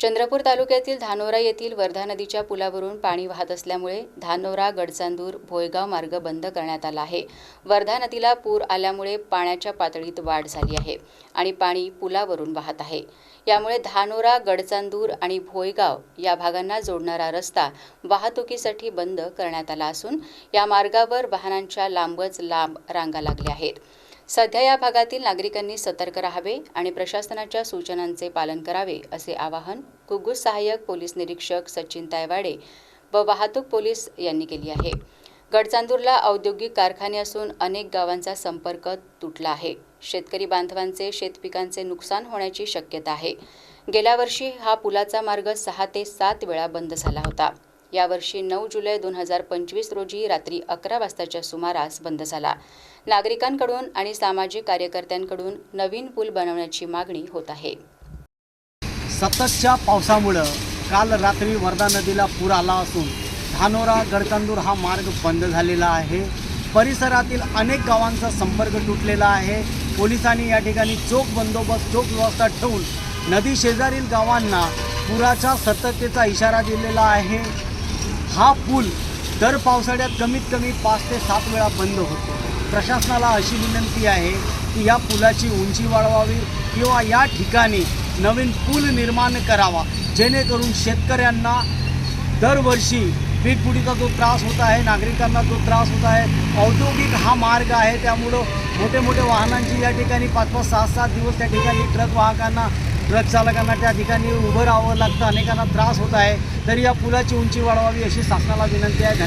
चंद्रपूर तालुक्यातील धानोरा येथील वर्धा नदीच्या पुलावरून पाणी वाहत असल्यामुळे धानोरा गडचांदूर भोयगाव मार्ग बंद करण्यात आला आहे. वर्धा नदीला पूर आल्यामुळे पाण्याच्या पातळीत वाढ झाली आहे आणि पाणी पुलावरून वाहत आहे. यामुळे धानोरा गडचांदूर आणि भोयगाव या भागांना जोडणारा रस्ता वाहतुकीसाठी बंद करण्यात आला असून या मार्गावर वाहनांच्या लांबच लांब रांगा लागल्या आहेत. सध्या या भागातील नागरिकांनी सतर्क राहावे आणि प्रशासनाच्या सूचनांचे पालन करावे असे आवाहन कुग्गूस सहाय्यक पोलीस निरीक्षक सचिन तायवाडे व वाहतूक पोलीस यांनी केली आहे. गडचांदूरला औद्योगिक कारखाने असून अनेक गावांचा संपर्क तुटला आहे. शेतकरी बांधवांचे शेतपिकांचे नुकसान होण्याची शक्यता आहे. गेल्या वर्षी हा पुलाचा मार्ग सहा ते सात वेळा बंद झाला होता. यावर्षी नऊ जुलै दोन हजार पंचवीस रोजी रात्री अकरा वाजताच्या सुमारास बंद झाला. नागरिकांकडून आणि सामाजिक कार्यकर्त्यांकडून नवीन पूल बनवण्याची मागणी होत आहे. सततच्या पावसामुळं काल रात्री वर्धा नदीला पूर आला असून धानोरा गडकांदूर हा मार्ग बंद झालेला आहे. परिसरातील अनेक गावांचा संपर्क तुटलेला आहे. पोलिसांनी या ठिकाणी चोख बंदोबस्त चोख व्यवस्था ठेवून नदी शेजारील गावांना पुराच्या सतर्कतेचा इशारा दिलेला आहे. हा पूल दर पावसाळ्यात कमीत कमी पाच ते सात वेळा बंद होतो. प्रशासनाला अशी विनंती आहे की या पुलाची उंची वाढवावी किंवा या ठिकाणी नवीन पूल निर्माण करावा जेणेकरून शेतकऱ्यांना दरवर्षी पीकपुडीचा जो त्रास होत आहे नागरिकांना जो त्रास होत आहे औद्योगिक हा मार्ग आहे त्यामुळं मोठे मोठे वाहनांची या ठिकाणी पाच पाच सहा सात दिवस त्या ठिकाणी ट्रक वाहकांना ट्रक चालकांना त्या ठिकाणी उभं राहावं लागतं. अनेकांना त्रास होत आहे. तरी या पुलाची उंची वाढवावी अशी शासनाला विनंती आहे.